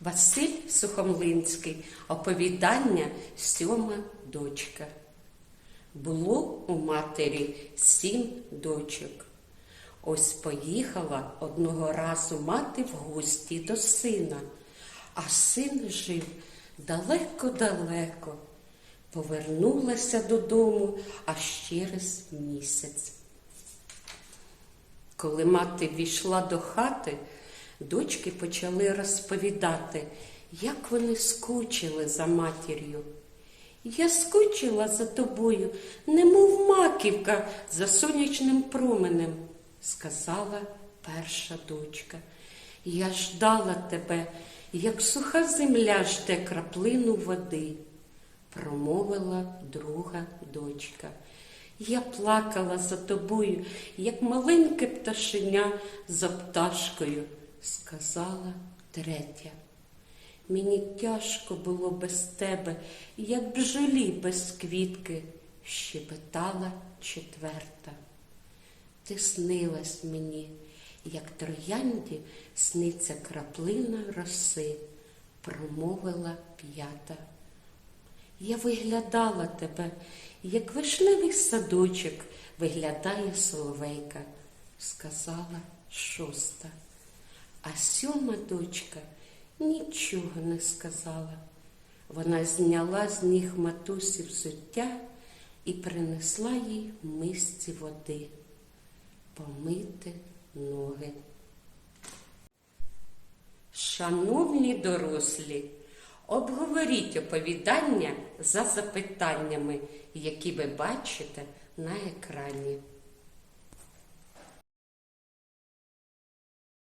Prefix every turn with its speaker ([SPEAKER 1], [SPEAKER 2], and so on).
[SPEAKER 1] Василь Сухомлинський. Оповідання сьома дочка. Було у матері сім дочок. Ось поїхала одного разу мати в гості до сина, а син жив далеко-далеко. Повернулася додому аж через місяць. Коли мати війшла до хати, дочки почали розповідати, як вони скучили за матір'ю. Я скучила за тобою, немов маківка за сонячним променем, сказала перша дочка. Я ждала тебе, як суха земля жде краплину води, промовила друга дочка. Я плакала за тобою, як маленьке пташеня за пташкою, сказала третя. Мені тяжко було без тебе, як бджолі без квітки, щебетала четверта. Ти снилась мені, як троянді сниться краплина роси, промовила п'ята. Я виглядала тебе, як вишневий садочок виглядає соловейка, сказала шоста. А сьома дочка нічого не сказала. Вона зняла з ніг матусі взуття і принесла їй мисці води помити ноги. Шановні дорослі, обговоріть оповідання за запитаннями, які ви бачите на екрані.